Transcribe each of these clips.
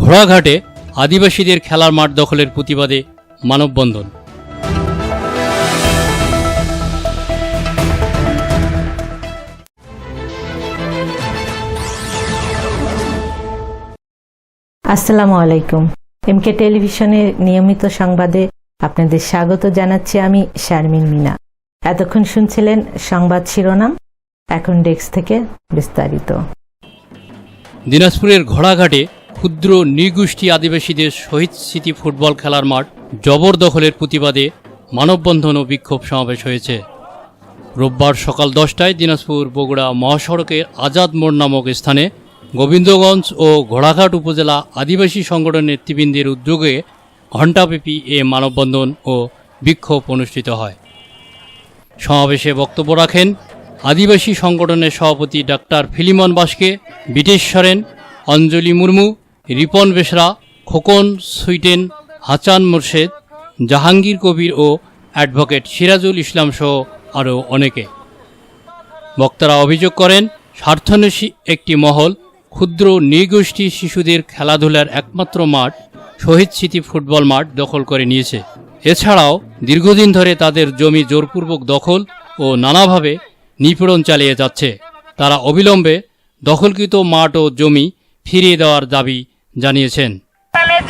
ঘোড়াঘাটে আদিবাসীদের খেলার মাঠ দখলের প্রতিবাদে মানববন্ধন। আসসালামু আলাইকুম। এমকে টেলিভিশনের নিয়মিত সংবাদে আপনাদের স্বাগত জানাচ্ছি আমি শারমিন মিনা। এতক্ষণ শুনছিলেন সংবাদ শিরোনাম এখন ডেস্ক থেকে বিস্তারিত। দিনাজপুরের ঘোড়াঘাটে ক্ষুদ্র নৃগোষ্ঠী আদিবাসীদের শহীদ স্মৃতি ফুটবল খেলার মাঠ জবরদখলের প্রতিবাদে মানববন্ধন ও বিক্ষোভ সমাবেশ হয়েছে। রোববার সকাল দশটায় দিনাজপুর বগুড়া মহাসড়কের আজাদ মোড় নামক স্থানে গোবিন্দগঞ্জ ও ঘোড়াঘাট উপজেলা আদিবাসী সংগঠনের নেতৃবৃন্দের উদ্যোগে ঘণ্টাব্যাপী এ মানববন্ধন ও বিক্ষোভ অনুষ্ঠিত হয়। সমাবেশে বক্তব্য রাখেন আদিবাসী সংগঠনের সভাপতি doctor Philemon Baske Bitesh Soren Anjali Murmu Ripon Besra, Khokon, sweeten Hasan Morshed, Jahangir Kabir ও অ্যাডভোকেট সিরাজুল ইসলাম সহ আরও অনেকে। বক্তারা অভিযোগ করেন, স্বার্থন্বেষী একটি মহল, ক্ষুদ্র নৃগোষ্ঠী শিশুদের খেলাধুলার একমাত্র মাঠ, শহীদ স্মৃতি ফুটবল মাঠ দখল করে নিয়েছে। এছাড়াও দীর্ঘদিন ধরে তাদের জমি জোরপূর্বক দখল ও নানাভাবে নিপীড়ন চালিয়ে যাচ্ছে। তারা অবিলম্বে দখলকৃত মাঠ ও জমি ফিরিয়ে দেওয়ার দাবি জানিয়েছেন।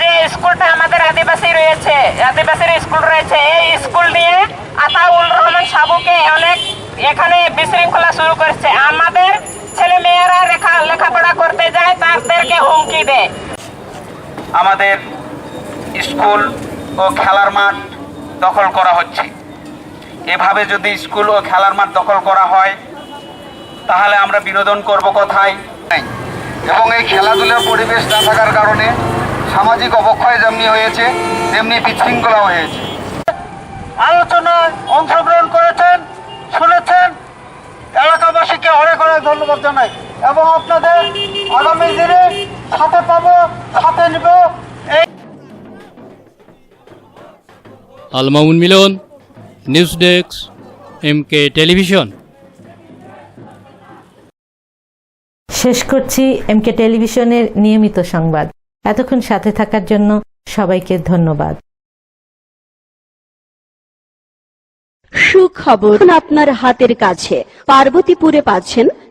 যে স্কুলটা আমাদের আদিবাসী রয়েছে আদিবাসীর স্কুল রয়েছে এই স্কুল নিয়ে আতাউল রহমান সাবুকে অনেক এখানে বিশৃঙ্খলা শুরু করেছে। আমাদের ছেলে মেয়েরা লেখা লেখাপড়া করতে যায় তাদেরকে হুমকি দেয়। আমাদের স্কুল ও খেলার মাঠ দখল করা হচ্ছে। এভাবে যদি স্কুল ও খেলার মাঠ দখল করা হয় তাহলে আমরা বিনোদন করব কোথায়? এবং এই খেলাধুলার পরিবেশ না থাকার কারণে সামাজিক অবক্ষয় যেমনি হয়েছে, তেমনি বিশৃঙ্খলা হয়েছে। আলোচনায় অংশগ্রহণ করেছেন, শুনেছেন। এলাকাবাসীকে অনেক অনেক ধন্যবাদ জানাই। এবং আপনাদের আগামী দিনে সাথে পাবো, সাথে নিব এই Almamun Milon, news desk, M K television. শেষ করছি এমকে টেলিভিশনের নিয়মিত সংবাদ। এতক্ষণ সাথে থাকার জন্য সবাইকে ধন্যবাদ। সুখবর আপনার হাতের কাছে। পার্বতীপুরে পাচ্ছেন